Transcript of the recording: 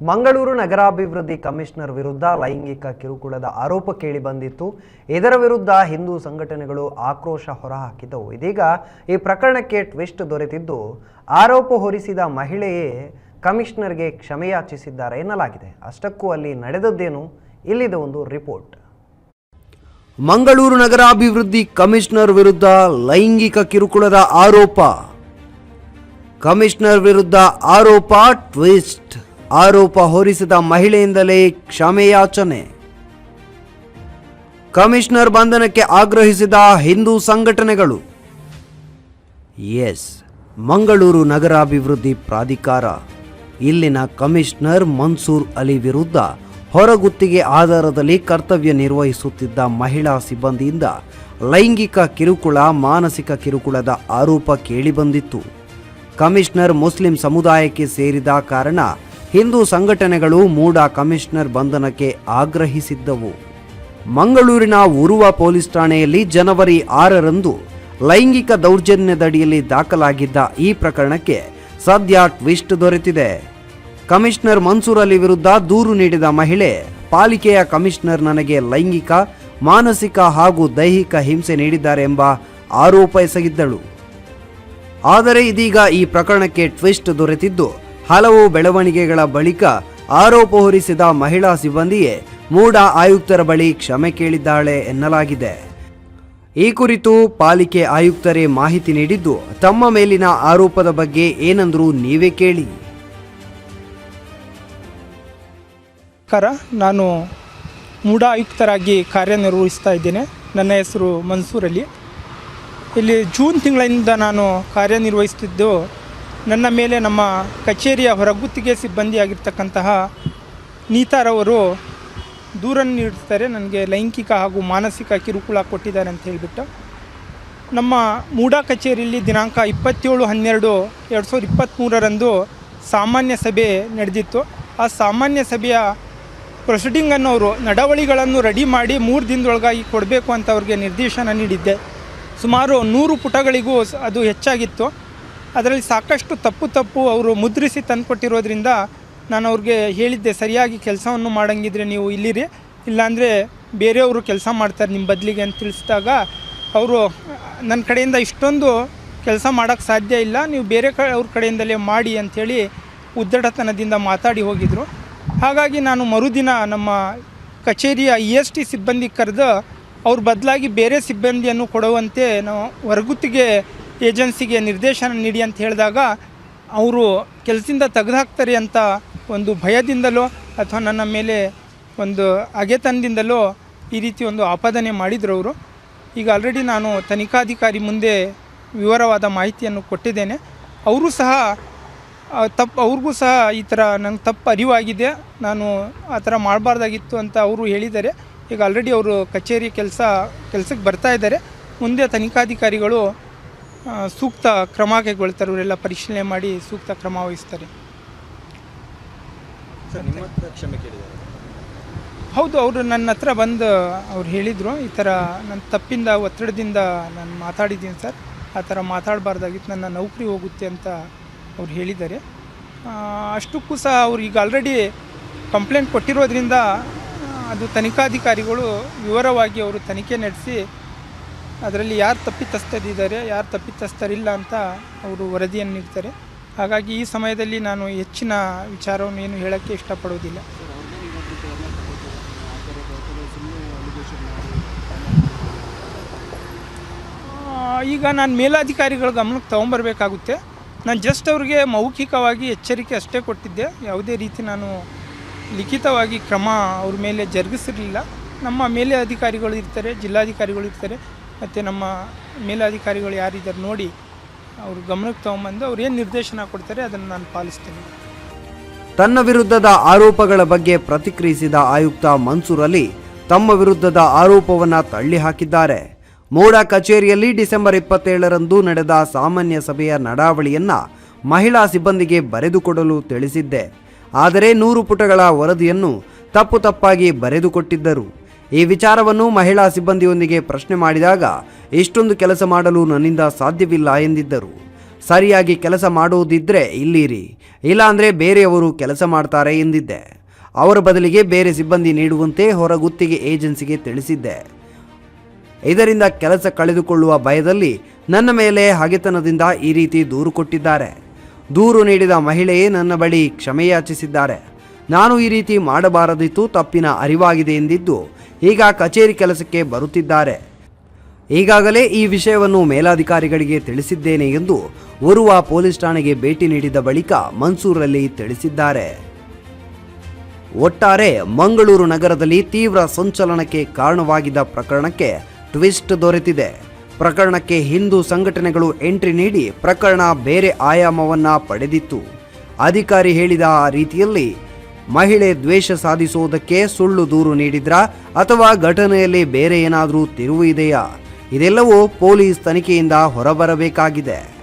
ಮಂಗಳೂರು ನಗರಾಭಿವೃದ್ಧಿ ಕಮಿಷನರ್ ವಿರುದ್ಧ ಲೈಂಗಿಕ ಕಿರುಕುಳದ ಆರೋಪ ಕೇಳಿ ಬಂದಿತ್ತು. ಇದರ ವಿರುದ್ಧ ಹಿಂದೂ ಸಂಘಟನೆಗಳು ಆಕ್ರೋಶ ಹೊರಹಾಕಿದ್ದವು. ಇದೀಗ ಈ ಪ್ರಕರಣಕ್ಕೆ ಟ್ವಿಸ್ಟ್ ದೊರೆತಿದ್ದು, ಆರೋಪ ಹೊರಿಸಿದ ಮಹಿಳೆಯೇ ಕಮಿಷನರ್ಗೆ ಕ್ಷಮೆಯಾಚಿಸಿದ್ದಾರೆ ಎನ್ನಲಾಗಿದೆ. ಅಷ್ಟಕ್ಕೂ ಅಲ್ಲಿ ನಡೆದದ್ದೇನು? ಇಲ್ಲಿದೆ ಒಂದು ರಿಪೋರ್ಟ್. ಮಂಗಳೂರು ನಗರಾಭಿವೃದ್ಧಿ ಕಮಿಷನರ್ ವಿರುದ್ಧ ಲೈಂಗಿಕ ಕಿರುಕುಳದ ಆರೋಪ. ಕಮಿಷನರ್ ವಿರುದ್ಧ ಆರೋಪ, ಟ್ವಿಸ್ಟ್. ಆರೋಪ ಹೊರಿಸಿದ ಮಹಿಳೆಯಿಂದಲೇ ಕ್ಷಮೆಯಾಚನೆ. ಕಮಿಷನರ್ ಬಂಧನಕ್ಕೆ ಆಗ್ರಹಿಸಿದ ಹಿಂದೂ ಸಂಘಟನೆಗಳು. ಎಸ್. ಮಂಗಳೂರು ನಗರಾಭಿವೃದ್ಧಿ ಪ್ರಾಧಿಕಾರ. ಇಲ್ಲಿನ ಕಮಿಷನರ್ ಮನ್ಸೂರ್ ಅಲಿ ವಿರುದ್ಧ ಹೊರಗುತ್ತಿಗೆ ಆಧಾರದಲ್ಲಿ ಕರ್ತವ್ಯ ನಿರ್ವಹಿಸುತ್ತಿದ್ದ ಮಹಿಳಾ ಸಿಬ್ಬಂದಿಯಿಂದ ಲೈಂಗಿಕ ಕಿರುಕುಳ, ಮಾನಸಿಕ ಕಿರುಕುಳದ ಆರೋಪ ಕೇಳಿಬಂದಿತ್ತು. ಕಮಿಷನರ್ ಮುಸ್ಲಿಂ ಸಮುದಾಯಕ್ಕೆ ಸೇರಿದ ಕಾರಣ ಹಿಂದೂ ಸಂಘಟನೆಗಳು ಮೂಡ ಕಮಿಷನರ್ ಬಂಧನಕ್ಕೆ ಆಗ್ರಹಿಸಿದ್ದವು. ಮಂಗಳೂರಿನ ಉರುವ ಪೊಲೀಸ್ ಠಾಣೆಯಲ್ಲಿ ಜನವರಿ ಆರರಂದು ಲೈಂಗಿಕ ದೌರ್ಜನ್ಯದಡಿಯಲ್ಲಿ ದಾಖಲಾಗಿದ್ದ ಈ ಪ್ರಕರಣಕ್ಕೆ ಸದ್ಯ ಟ್ವಿಸ್ಟ್ ದೊರೆತಿದೆ. ಕಮಿಷನರ್ ಮನ್ಸೂರ್ ಅಲಿ ವಿರುದ್ಧ ದೂರು ನೀಡಿದ ಮಹಿಳೆ ಪಾಲಿಕೆಯ ಕಮಿಷನರ್ ನನಗೆ ಲೈಂಗಿಕ, ಮಾನಸಿಕ ಹಾಗೂ ದೈಹಿಕ ಹಿಂಸೆ ನೀಡಿದ್ದಾರೆ ಎಂಬ ಆರೋಪ ಎಸಗಿದ್ದಳು. ಆದರೆ ಇದೀಗ ಈ ಪ್ರಕರಣಕ್ಕೆ ಟ್ವಿಸ್ಟ್ ದೊರೆತಿದ್ದು ಹಲವು ಬೆಳವಣಿಗೆಗಳ ಬಳಿಕ ಆರೋಪ ಹೊರಿಸಿದ ಮಹಿಳಾ ಸಿಬ್ಬಂದಿಯೇ ಮೂಡ ಆಯುಕ್ತರ ಬಳಿ ಕ್ಷಮೆ ಕೇಳಿದ್ದಾಳೆ ಎನ್ನಲಾಗಿದೆ. ಈ ಕುರಿತು ಪಾಲಿಕೆ ಆಯುಕ್ತರೇ ಮಾಹಿತಿ ನೀಡಿದ್ದು, ತಮ್ಮ ಮೇಲಿನ ಆರೋಪದ ಬಗ್ಗೆ ಏನಂದ್ರು ನೀವೇ ಕೇಳಿ. ಕರ ನಾನು ಮೂಡ ಆಯುಕ್ತರಾಗಿ ಕಾರ್ಯನಿರ್ವಹಿಸ್ತಾ ಇದ್ದೇನೆ. ನನ್ನ ಹೆಸರು ಮನ್ಸೂರಲ್ಲಿ ಇಲ್ಲಿ ಜೂನ್ ತಿಂಗಳಿಂದ ನಾನು ಕಾರ್ಯನಿರ್ವಹಿಸ್ತಿದ್ದು ನನ್ನ ಮೇಲೆ ನಮ್ಮ ಕಚೇರಿಯ ಹೊರಗುತ್ತಿಗೆ ಸಿಬ್ಬಂದಿಯಾಗಿರ್ತಕ್ಕಂತಹ ನೀತಾರವರು ದೂರನ್ನು ನೀಡುತ್ತಾರೆ, ನನಗೆ ಲೈಂಗಿಕ ಹಾಗೂ ಮಾನಸಿಕ ಕಿರುಕುಳ ಕೊಟ್ಟಿದ್ದಾರೆ ಅಂತ ಹೇಳಿಬಿಟ್ಟು. ನಮ್ಮ ಮೂಡಾ ಕಚೇರಿಯಲ್ಲಿ ದಿನಾಂಕ ಇಪ್ಪತ್ತೇಳು ಹನ್ನೆರಡು ಎರಡು ಸಾವಿರದ ಇಪ್ಪತ್ತ್ಮೂರರಂದು ಸಾಮಾನ್ಯ ಸಭೆ ನಡೆದಿತ್ತು. ಆ ಸಾಮಾನ್ಯ ಸಭೆಯ ಪ್ರೊಸೀಡಿಂಗನ್ನು ಅವರು ನಡವಳಿಗಳನ್ನು ರೆಡಿ ಮಾಡಿ ಮೂರು ದಿನದೊಳಗಾಗಿ ಕೊಡಬೇಕು ಅಂತ ಅವ್ರಿಗೆ ನಿರ್ದೇಶನ ನೀಡಿದ್ದೆ. ಸುಮಾರು ನೂರು ಪುಟಗಳಿಗೂ ಅದು ಹೆಚ್ಚಾಗಿತ್ತು. ಅದರಲ್ಲಿ ಸಾಕಷ್ಟು ತಪ್ಪು ತಪ್ಪು ಅವರು ಮುದ್ರಿಸಿ ತಂದುಕೊಟ್ಟಿರೋದ್ರಿಂದ ನಾನು ಅವ್ರಿಗೆ ಹೇಳಿದ್ದೆ, ಸರಿಯಾಗಿ ಕೆಲಸವನ್ನು ಮಾಡಂಗಿದ್ರೆ ನೀವು ಇಲ್ಲಿರಿ, ಇಲ್ಲಾಂದರೆ ಬೇರೆಯವರು ಕೆಲಸ ಮಾಡ್ತಾರೆ ನಿಮ್ಮ ಬದಲಿಗೆ ಅಂತ ತಿಳಿಸಿದಾಗ ಅವರು, ನನ್ನ ಕಡೆಯಿಂದ ಇಷ್ಟೊಂದು ಕೆಲಸ ಮಾಡೋಕ್ಕೆ ಸಾಧ್ಯ ಇಲ್ಲ, ನೀವು ಬೇರೆ ಕ, ಅವ್ರ ಕಡೆಯಿಂದಲೇ ಮಾಡಿ ಅಂಥೇಳಿ ಉದ್ದಟತನದಿಂದ ಮಾತಾಡಿ ಹೋಗಿದ್ರು. ಹಾಗಾಗಿ ನಾನು ಮರುದಿನ ನಮ್ಮ ಕಚೇರಿಯ ಇ ಎಸ್ ಟಿ ಸಿಬ್ಬಂದಿ ಕರೆದು ಅವ್ರ ಬದಲಾಗಿ ಬೇರೆ ಸಿಬ್ಬಂದಿಯನ್ನು ಕೊಡುವಂತೆ ನಾವು ಹೊರಗುತ್ತಿಗೆ ಏಜೆನ್ಸಿಗೆ ನಿರ್ದೇಶನ ನೀಡಿ ಅಂತ ಹೇಳಿದಾಗ ಅವರು ಕೆಲಸದಿಂದ ತೆಗೆದುಹಾಕ್ತಾರೆ ಅಂತ ಒಂದು ಭಯದಿಂದಲೋ ಅಥವಾ ನನ್ನ ಮೇಲೆ ಒಂದು ಅಗೆತನದಿಂದಲೋ ಈ ರೀತಿ ಒಂದು ಆಪಾದನೆ ಮಾಡಿದ್ರು ಅವರು. ಈಗ ಆಲ್ರೆಡಿ ನಾನು ತನಿಖಾಧಿಕಾರಿ ಮುಂದೆ ವಿವರವಾದ ಮಾಹಿತಿಯನ್ನು ಕೊಟ್ಟಿದ್ದೇನೆ. ಅವರು ಸಹ ತಪ್ಪು ಅವ್ರಿಗೂ ಸಹ ಈ ಥರ ನಂಗೆ ತಪ್ಪು ಅರಿವಾಗಿದೆ. ನಾನು ಆ ಥರ ಮಾಡಬಾರ್ದಾಗಿತ್ತು ಅಂತ ಅವರು ಹೇಳಿದ್ದಾರೆ. ಈಗ ಆಲ್ರೆಡಿ ಅವರು ಕಚೇರಿ ಕೆಲಸ, ಕೆಲಸಕ್ಕೆ ಬರ್ತಾ ಇದ್ದಾರೆ. ಮುಂದೆ ತನಿಖಾಧಿಕಾರಿಗಳು ಸೂಕ್ತ ಕ್ರಮ ಕೈಗೊಳ್ತಾರೆ ಇವರೆಲ್ಲ ಪರಿಶೀಲನೆ ಮಾಡಿ ಸೂಕ್ತ ಕ್ರಮ ವಹಿಸ್ತಾರೆ. ಹೌದು ಅವರು ನನ್ನ ಹತ್ರ ಬಂದು ಅವ್ರು ಹೇಳಿದರು ಈ ಥರ ನನ್ನ ತಪ್ಪಿಂದ ಒತ್ತಡದಿಂದ ನಾನು ಮಾತಾಡಿದ್ದೀನಿ ಸರ್. ಆ ಥರ ಮಾತಾಡಬಾರ್ದಾಗಿತ್ತು ನನ್ನ ನೌಕರಿ ಹೋಗುತ್ತೆ ಅಂತ ಅವ್ರು ಹೇಳಿದ್ದಾರೆ. ಅಷ್ಟಕ್ಕೂ ಸಹ ಅವ್ರು ಈಗ ಆಲ್ರೆಡಿ ಕಂಪ್ಲೇಂಟ್ ಕೊಟ್ಟಿರೋದ್ರಿಂದ ಅದು ತನಿಖಾಧಿಕಾರಿಗಳು ವಿವರವಾಗಿ ಅವರು ತನಿಖೆ ನಡೆಸಿ ಅದರಲ್ಲಿ ಯಾರು ತಪ್ಪಿತಸ್ಥರಿದ್ದಾರೆ, ಯಾರು ತಪ್ಪಿತಸ್ಥರಿಲ್ಲ ಅಂತ ಅವರು ವರದಿಯನ್ನು ನೀಡ್ತಾರೆ. ಹಾಗಾಗಿ ಈ ಸಮಯದಲ್ಲಿ ನಾನು ಹೆಚ್ಚಿನ ವಿಚಾರವನ್ನು ಏನು ಹೇಳೋಕ್ಕೆ ಇಷ್ಟಪಡುವುದಿಲ್ಲ. ಈಗ ನಾನು ಮೇಲಾಧಿಕಾರಿಗಳ ಗಮನಕ್ಕೆ ತೊಗೊಂಬರ್ಬೇಕಾಗುತ್ತೆ. ನಾನು ಜಸ್ಟ್ ಅವ್ರಿಗೆ ಮೌಖಿಕವಾಗಿ ಎಚ್ಚರಿಕೆ ಅಷ್ಟೇ ಕೊಟ್ಟಿದ್ದೆ. ಯಾವುದೇ ರೀತಿ ನಾನು ಲಿಖಿತವಾಗಿ ಕ್ರಮ ಅವ್ರ ಮೇಲೆ ಜರುಗಿಸಿರಲಿಲ್ಲ. ನಮ್ಮ ಮೇಲೆ ಅಧಿಕಾರಿಗಳು ಇರ್ತಾರೆ, ಜಿಲ್ಲಾಧಿಕಾರಿಗಳು ಇರ್ತಾರೆ. ಮತ್ತು ನಮ್ಮ ಮೇಲಾಧಿಕಾರಿಗಳು ಯಾರಿದ್ದಾರೆ ನೋಡಿ ಅವರು ಗಮನಕ್ಕೆ ತಗೊಂಬಂದು ಅವ್ರು ಏನು ನಿರ್ದೇಶನ ಕೊಡ್ತಾರೆ ಅದನ್ನು ನಾನು ಪಾಲಿಸ್ತೇನೆ. ತನ್ನ ವಿರುದ್ಧದ ಆರೋಪಗಳ ಬಗ್ಗೆ ಪ್ರತಿಕ್ರಿಯಿಸಿದ ಆಯುಕ್ತ ಮನ್ಸೂರ್ ಅಲಿ ತಮ್ಮ ವಿರುದ್ಧದ ಆರೋಪವನ್ನು ತಳ್ಳಿ ಹಾಕಿದ್ದಾರೆ ಮೋಡ ಕಚೇರಿಯಲ್ಲಿ ಡಿಸೆಂಬರ್ ಇಪ್ಪತ್ತೇಳರಂದು ನಡೆದ ಸಾಮಾನ್ಯ ಸಭೆಯ ನಡಾವಳಿಯನ್ನ ಮಹಿಳಾ ಸಿಬ್ಬಂದಿಗೆ ಬರೆದುಕೊಡಲು ತಿಳಿಸಿದ್ದೆ. ಆದರೆ ನೂರು ಪುಟಗಳ ವರದಿಯನ್ನು ತಪ್ಪು ತಪ್ಪಾಗಿ ಬರೆದುಕೊಟ್ಟಿದ್ದರು. ಈ ವಿಚಾರವನ್ನು ಮಹಿಳಾ ಸಿಬ್ಬಂದಿಯೊಂದಿಗೆ ಪ್ರಶ್ನೆ ಮಾಡಿದಾಗ, ಇಷ್ಟೊಂದು ಕೆಲಸ ಮಾಡಲು ನನ್ನಿಂದ ಸಾಧ್ಯವಿಲ್ಲ ಎಂದಿದ್ದರು. ಸರಿಯಾಗಿ ಕೆಲಸ ಮಾಡುವುದಿದ್ರೆ ಇಲ್ಲಿರಿ, ಇಲ್ಲಾಂದರೆ ಬೇರೆಯವರು ಕೆಲಸ ಮಾಡ್ತಾರೆ ಎಂದಿದ್ದೆ. ಅವರ ಬದಲಿಗೆ ಬೇರೆ ಸಿಬ್ಬಂದಿ ನೀಡುವಂತೆ ಹೊರಗುತ್ತಿಗೆ ಏಜೆನ್ಸಿಗೆ ತಿಳಿಸಿದ್ದೆ. ಇದರಿಂದ ಕೆಲಸ ಕಳೆದುಕೊಳ್ಳುವ ಭಯದಲ್ಲಿ ನನ್ನ ಮೇಲೆ ಹಗೆತನದಿಂದ ಈ ರೀತಿ ದೂರು ಕೊಟ್ಟಿದ್ದಾರೆ. ದೂರು ನೀಡಿದ ಮಹಿಳೆಯೇ ನನ್ನ ಬಳಿ ಕ್ಷಮೆಯಾಚಿಸಿದ್ದಾರೆ. ನಾನು ಈ ರೀತಿ ಮಾಡಬಾರದಿತ್ತು, ತಪ್ಪಿನ ಅರಿವಾಗಿದೆ ಎಂದಿದ್ದು ಈಗ ಕಚೇರಿ ಕೆಲಸಕ್ಕೆ ಬರುತ್ತಿದ್ದಾರೆ. ಈಗಾಗಲೇ ಈ ವಿಷಯವನ್ನು ಮೇಲಾಧಿಕಾರಿಗಳಿಗೆ ತಿಳಿಸಿದ್ದೇನೆ ಎಂದು ಓರ್ವ ಪೊಲೀಸ್ ಠಾಣೆಗೆ ಭೇಟಿ ನೀಡಿದ ಬಳಿಕ ಮನ್ಸೂರಲ್ಲಿ ತಿಳಿಸಿದ್ದಾರೆ. ಒಟ್ಟಾರೆ ಮಂಗಳೂರು ನಗರದಲ್ಲಿ ತೀವ್ರ ಸಂಚಲನಕ್ಕೆ ಕಾರಣವಾಗಿದ್ದ ಪ್ರಕರಣಕ್ಕೆ ಟ್ವಿಸ್ಟ್ ದೊರೆತಿದೆ. ಪ್ರಕರಣಕ್ಕೆ ಹಿಂದೂ ಸಂಘಟನೆಗಳು ಎಂಟ್ರಿ ನೀಡಿ ಪ್ರಕರಣ ಬೇರೆ ಆಯಾಮವನ್ನ ಪಡೆದಿತ್ತು. ಅಧಿಕಾರಿ ಹೇಳಿದ ರೀತಿಯಲ್ಲಿ ಮಹಿಳೆ ದ್ವೇಷ ಸಾಧಿಸುವುದಕ್ಕೆ ಸುಳ್ಳು ದೂರು ನೀಡಿದ್ರಾ ಅಥವಾ ಘಟನೆಯಲ್ಲಿ ಬೇರೆ ಏನಾದರೂ ತಿರುವು ಇದೆಯಾ? ಇದೆಲ್ಲವೂ ಪೊಲೀಸ್ ತನಿಖೆಯಿಂದ ಹೊರಬರಬೇಕಾಗಿದೆ.